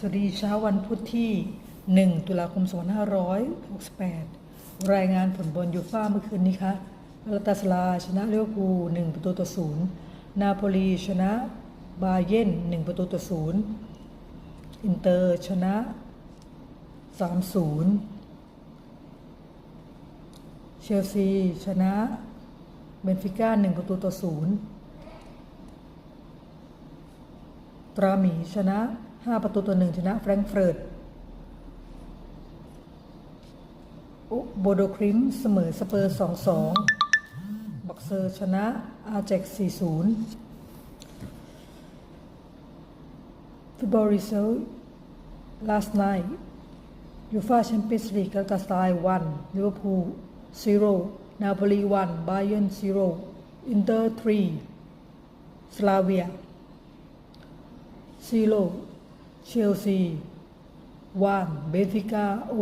สวัสดีเช้าวันพุธที่ 1 ตุลาคม 2568 รายงานผลบอลยูฟ่าเมื่อคืนนี้คะลาตาสลาชนะเลี้ยวภูล1ประตูต่อ0นาโปลีชนะบาเยน1ประตูต่อ0อินเตอร์ชนะ 3-0 เชลซีชนะเบนฟิก้า1ประตูต่อ0ตราหมีชนะ 5 ประตูต่อหนึ่งชนะแฟรงเฟิร์ตอุโบโดคริมเสมอสเปอร์ 2-2 บักเซอร์ชนะอาเจ็ก4-0ฟุตบอลรีเซล last night ยูฟาแชมเปี้ยนส์ลีกกาตาสไตล์1ลิเวอร์พูล0นาโปลี1บาเยร์น0อินเตอร์3สลา เวีย ซีโร่เชลซีวันเบฟิก้าโอ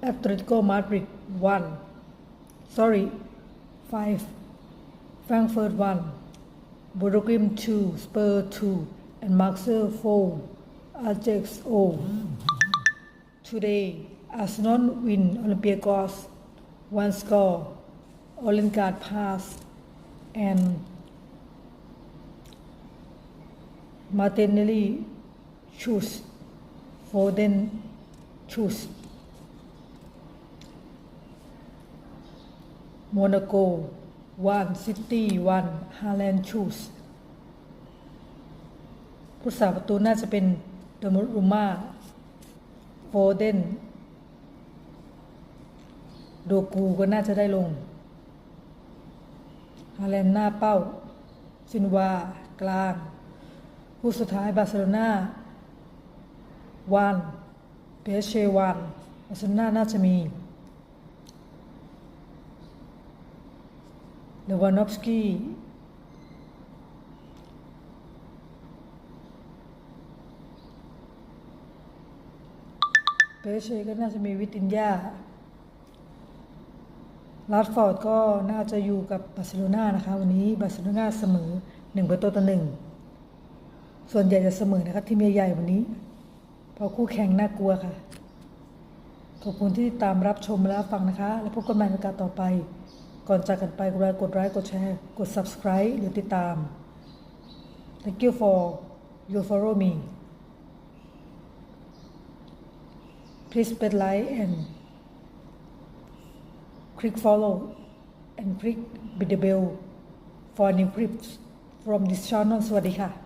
แอตเลติโกมาดริดวัน sorry five Frankfurt one Borogrim two Spur two and Marseille four Ajax o today Arsenal win Olympiacos one score Olengard pass and Martinelli choose Foden choose Monaco one City one Haaland choose ผู้สาประตูน่าจะเป็นเดมรุมาโฟเดนโดกูก็น่าจะได้ลงฮาแลนด์หน้าเป้าซินวากลาง ผู้สุดท้ายบาร์เซโลนา วานเปเชวานบาร์เซโลนาน่าจะมีเลวานอฟสกี้เปเชก็น่าจะมีวิตินยาลาดฟอร์ดก็น่าจะอยู่กับบาร์เซโลนานะคะ วันนี้บาร์เซโลนาเสมอหนึ่งประตูต่อหนึ่งส่วนใหญ่จะเสมอนะครับทีมใหญ่ๆวันนี้ เพราะคู่แข่งน่ากลัวค่ะ ขอบคุณที่ติดตามรับชมและฟังนะคะ แล้วพบกันใหม่ในกาสต่อไป ก่อนจากกันไปกดไลค์กดไลค์กดแชร์กด subscribe หรือติดตาม thank you for you follow me please spread like and click follow and click the bell for new clips from this channel สวัสดีค่ะ